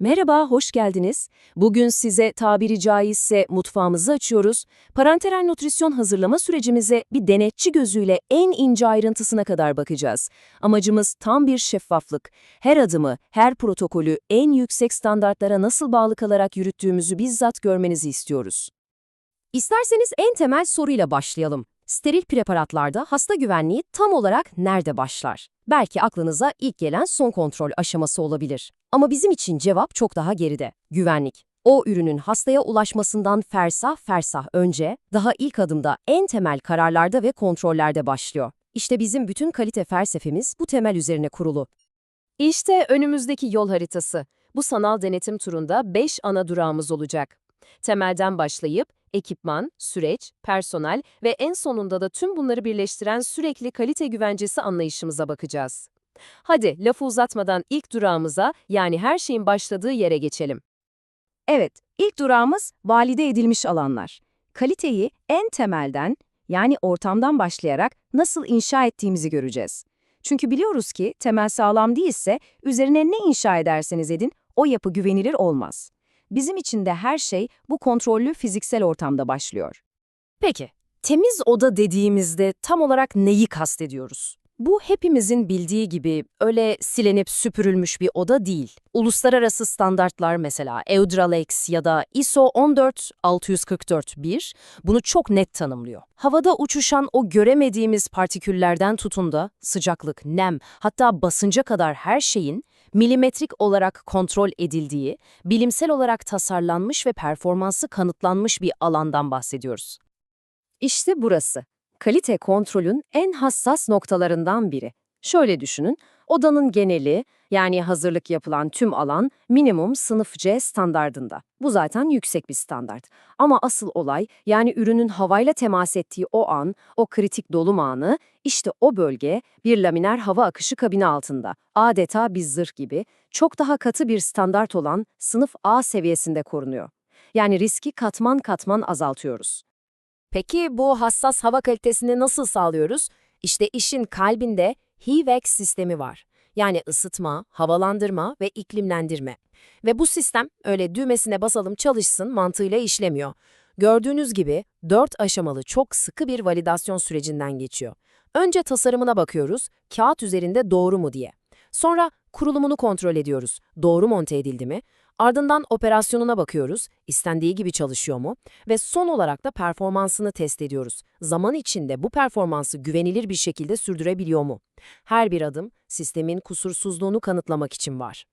Merhaba, hoş geldiniz. Bugün size tabiri caizse mutfağımızı açıyoruz. Parenteral nutrisyon hazırlama sürecimize bir denetçi gözüyle en ince ayrıntısına kadar bakacağız. Amacımız tam bir şeffaflık. Her adımı, her protokolü en yüksek standartlara nasıl bağlı kalarak yürüttüğümüzü bizzat görmenizi istiyoruz. İsterseniz en temel soruyla başlayalım. Steril preparatlarda hasta güvenliği tam olarak nerede başlar? Belki aklınıza ilk gelen son kontrol aşaması olabilir. Ama bizim için cevap çok daha geride. Güvenlik. O ürünün hastaya ulaşmasından fersah fersah önce, daha ilk adımda en temel kararlarda ve kontrollerde başlıyor. İşte bizim bütün kalite felsefemiz bu temel üzerine kurulu. İşte önümüzdeki yol haritası. Bu sanal denetim turunda 5 ana durağımız olacak. Temelden başlayıp ekipman, süreç, personel ve en sonunda da tüm bunları birleştiren sürekli kalite güvencesi anlayışımıza bakacağız. Hadi lafı uzatmadan ilk durağımıza yani her şeyin başladığı yere geçelim. Evet, ilk durağımız valide edilmiş alanlar. Kaliteyi en temelden yani ortamdan başlayarak nasıl inşa ettiğimizi göreceğiz. Çünkü biliyoruz ki temel sağlam değilse üzerine ne inşa ederseniz edin o yapı güvenilir olmaz. Bizim için de her şey bu kontrollü fiziksel ortamda başlıyor. Peki, temiz oda dediğimizde tam olarak neyi kastediyoruz? Bu hepimizin bildiği gibi öyle silenip süpürülmüş bir oda değil. Uluslararası standartlar mesela Eudralex ya da ISO 14644-1 bunu çok net tanımlıyor. Havada uçuşan o göremediğimiz partiküllerden tutun da sıcaklık, nem hatta basınca kadar her şeyin milimetrik olarak kontrol edildiği, bilimsel olarak tasarlanmış ve performansı kanıtlanmış bir alandan bahsediyoruz. İşte burası. Kalite kontrolün en hassas noktalarından biri. Şöyle düşünün, odanın geneli, yani hazırlık yapılan tüm alan minimum sınıf C standardında. Bu zaten yüksek bir standart. Ama asıl olay, yani ürünün havayla temas ettiği o an, o kritik dolum anı, işte o bölge bir laminer hava akışı kabini altında. Adeta bir zırh gibi, çok daha katı bir standart olan sınıf A seviyesinde korunuyor. Yani riski katman katman azaltıyoruz. Peki bu hassas hava kalitesini nasıl sağlıyoruz? İşte işin kalbinde HVAC sistemi var. Yani ısıtma, havalandırma ve iklimlendirme. Ve bu sistem öyle düğmesine basalım çalışsın mantığıyla işlemiyor. Gördüğünüz gibi 4 aşamalı çok sıkı bir validasyon sürecinden geçiyor. Önce tasarımına bakıyoruz, kağıt üzerinde doğru mu diye. Sonra kurulumunu kontrol ediyoruz. Doğru monte edildi mi? Ardından operasyonuna bakıyoruz, istendiği gibi çalışıyor mu? Ve son olarak da performansını test ediyoruz. Zaman içinde bu performansı güvenilir bir şekilde sürdürebiliyor mu? Her bir adım sistemin kusursuzluğunu kanıtlamak için var.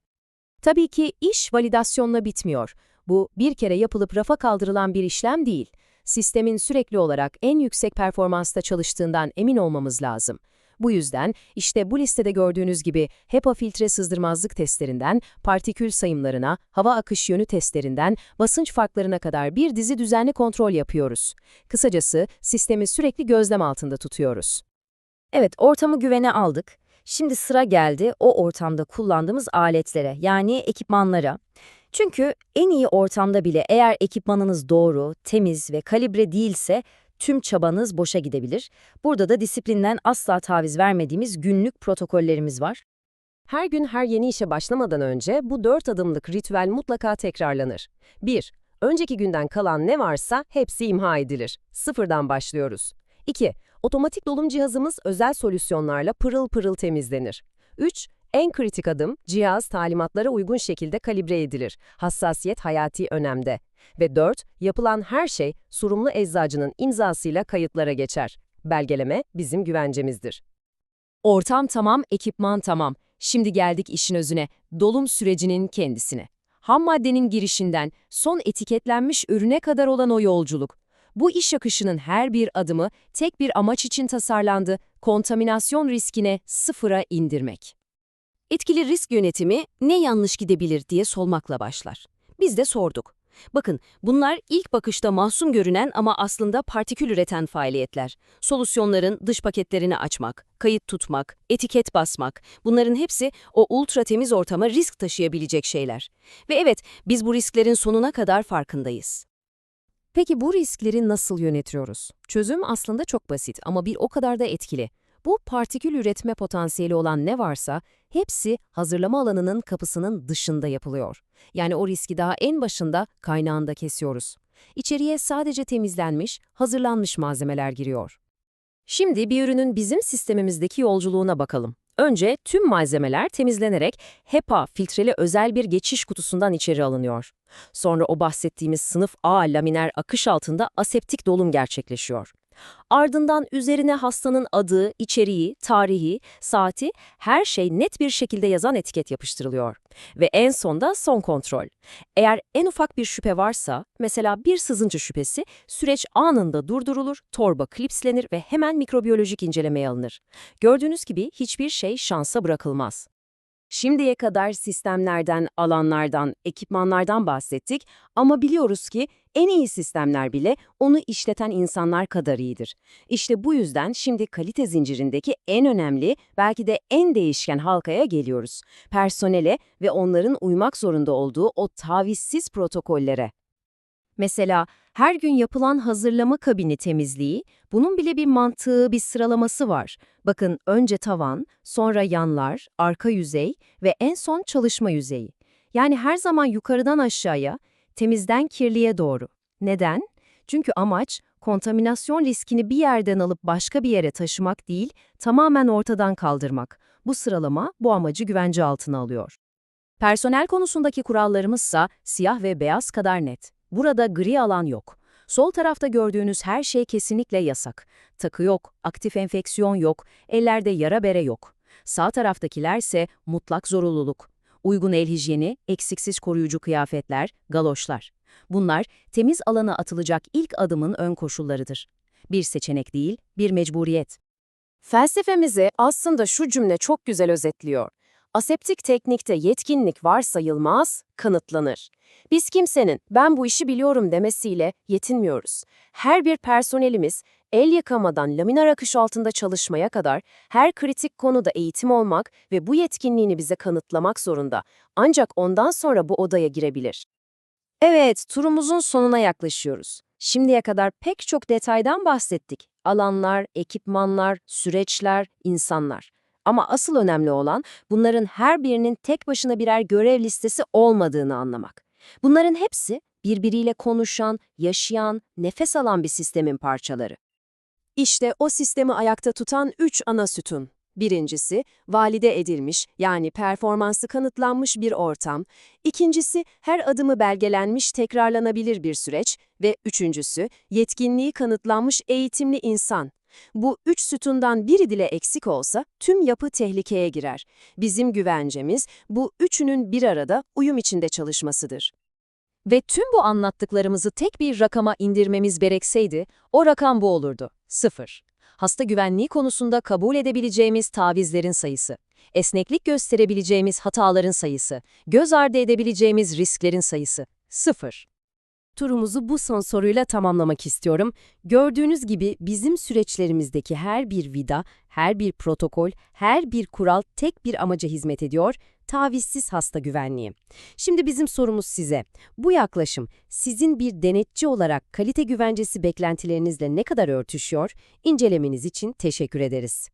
Tabii ki iş validasyonla bitmiyor. Bu bir kere yapılıp rafa kaldırılan bir işlem değil. Sistemin sürekli olarak en yüksek performansta çalıştığından emin olmamız lazım. Bu yüzden işte bu listede gördüğünüz gibi HEPA filtre sızdırmazlık testlerinden, partikül sayımlarına, hava akış yönü testlerinden, basınç farklarına kadar bir dizi düzenli kontrol yapıyoruz. Kısacası sistemi sürekli gözlem altında tutuyoruz. Evet, ortamı güvene aldık. Şimdi sıra geldi o ortamda kullandığımız aletlere, yani ekipmanlara. Çünkü en iyi ortamda bile eğer ekipmanınız doğru, temiz ve kalibre değilse tüm çabanız boşa gidebilir. Burada da disiplinden asla taviz vermediğimiz günlük protokollerimiz var. Her gün her yeni işe başlamadan önce bu dört adımlık ritüel mutlaka tekrarlanır. 1. Önceki günden kalan ne varsa hepsi imha edilir. Sıfırdan başlıyoruz. 2. Otomatik dolum cihazımız özel solüsyonlarla pırıl pırıl temizlenir. 3. En kritik adım, cihaz talimatlara uygun şekilde kalibre edilir. Hassasiyet hayati önemde. Ve 4. Yapılan her şey sorumlu eczacının imzasıyla kayıtlara geçer. Belgeleme bizim güvencemizdir. Ortam tamam, ekipman tamam. Şimdi geldik işin özüne, dolum sürecinin kendisine. Ham maddenin girişinden son etiketlenmiş ürüne kadar olan o yolculuk. Bu iş akışının her bir adımı tek bir amaç için tasarlandı, kontaminasyon riskine sıfıra indirmek. Etkili risk yönetimi ne yanlış gidebilir diye solmakla başlar. Biz de sorduk. Bakın bunlar ilk bakışta masum görünen ama aslında partikül üreten faaliyetler. Solüsyonların dış paketlerini açmak, kayıt tutmak, etiket basmak bunların hepsi o ultra temiz ortama risk taşıyabilecek şeyler. Ve evet biz bu risklerin sonuna kadar farkındayız. Peki bu riskleri nasıl yönetiyoruz? Çözüm aslında çok basit ama bir o kadar da etkili. Bu partikül üretme potansiyeli olan ne varsa hepsi hazırlama alanının kapısının dışında yapılıyor. Yani o riski daha en başında kaynağında kesiyoruz. İçeriye sadece temizlenmiş, hazırlanmış malzemeler giriyor. Şimdi bir ürünün bizim sistemimizdeki yolculuğuna bakalım. Önce tüm malzemeler temizlenerek HEPA filtreli özel bir geçiş kutusundan içeri alınıyor. Sonra o bahsettiğimiz sınıf A laminer akış altında aseptik dolum gerçekleşiyor. Ardından üzerine hastanın adı, içeriği, tarihi, saati, her şey net bir şekilde yazan etiket yapıştırılıyor. Ve en sonda son kontrol. Eğer en ufak bir şüphe varsa, mesela bir sızıntı şüphesi, süreç anında durdurulur, torba klipslenir ve hemen mikrobiyolojik incelemeye alınır. Gördüğünüz gibi hiçbir şey şansa bırakılmaz. Şimdiye kadar sistemlerden, alanlardan, ekipmanlardan bahsettik ama biliyoruz ki en iyi sistemler bile onu işleten insanlar kadar iyidir. İşte bu yüzden şimdi kalite zincirindeki en önemli, belki de en değişken halkaya geliyoruz. Personele ve onların uymak zorunda olduğu o tavizsiz protokollere. Mesela her gün yapılan hazırlama kabini temizliği, bunun bile bir mantığı, bir sıralaması var. Bakın önce tavan, sonra yanlar, arka yüzey ve en son çalışma yüzeyi. Yani her zaman yukarıdan aşağıya, temizden kirliye doğru. Neden? Çünkü amaç kontaminasyon riskini bir yerden alıp başka bir yere taşımak değil, tamamen ortadan kaldırmak. Bu sıralama bu amacı güvence altına alıyor. Personel konusundaki kurallarımızsa siyah ve beyaz kadar net. Burada gri alan yok. Sol tarafta gördüğünüz her şey kesinlikle yasak. Takı yok, aktif enfeksiyon yok, ellerde yara bere yok. Sağ taraftakilerse mutlak zorunluluk. Uygun el hijyeni, eksiksiz koruyucu kıyafetler, galoşlar. Bunlar temiz alana atılacak ilk adımın ön koşullarıdır. Bir seçenek değil, bir mecburiyet. Felsefemizi aslında şu cümle çok güzel özetliyor. Aseptik teknikte yetkinlik varsayılmaz, kanıtlanır. Biz kimsenin ben bu işi biliyorum demesiyle yetinmiyoruz. Her bir personelimiz el yıkamadan laminer akış altında çalışmaya kadar her kritik konuda eğitim olmak ve bu yetkinliğini bize kanıtlamak zorunda. Ancak ondan sonra bu odaya girebilir. Evet, turumuzun sonuna yaklaşıyoruz. Şimdiye kadar pek çok detaydan bahsettik. Alanlar, ekipmanlar, süreçler, insanlar. Ama asıl önemli olan bunların her birinin tek başına birer görev listesi olmadığını anlamak. Bunların hepsi birbiriyle konuşan, yaşayan, nefes alan bir sistemin parçaları. İşte o sistemi ayakta tutan üç ana sütun. Birincisi, valide edilmiş yani performansı kanıtlanmış bir ortam. İkincisi, her adımı belgelenmiş tekrarlanabilir bir süreç. Ve üçüncüsü, yetkinliği kanıtlanmış eğitimli insan. Bu üç sütundan biri dile eksik olsa tüm yapı tehlikeye girer. Bizim güvencemiz bu üçünün bir arada uyum içinde çalışmasıdır. Ve tüm bu anlattıklarımızı tek bir rakama indirmemiz gerekseydi, o rakam bu olurdu. Sıfır. Hasta güvenliği konusunda kabul edebileceğimiz tavizlerin sayısı, esneklik gösterebileceğimiz hataların sayısı, göz ardı edebileceğimiz risklerin sayısı. Sıfır. Turumuzu bu son soruyla tamamlamak istiyorum. Gördüğünüz gibi bizim süreçlerimizdeki her bir vida, her bir protokol, her bir kural tek bir amaca hizmet ediyor, tavizsiz hasta güvenliği. Şimdi bizim sorumuz size. Bu yaklaşım sizin bir denetçi olarak kalite güvencesi beklentilerinizle ne kadar örtüşüyor? İncelemeniz için teşekkür ederiz.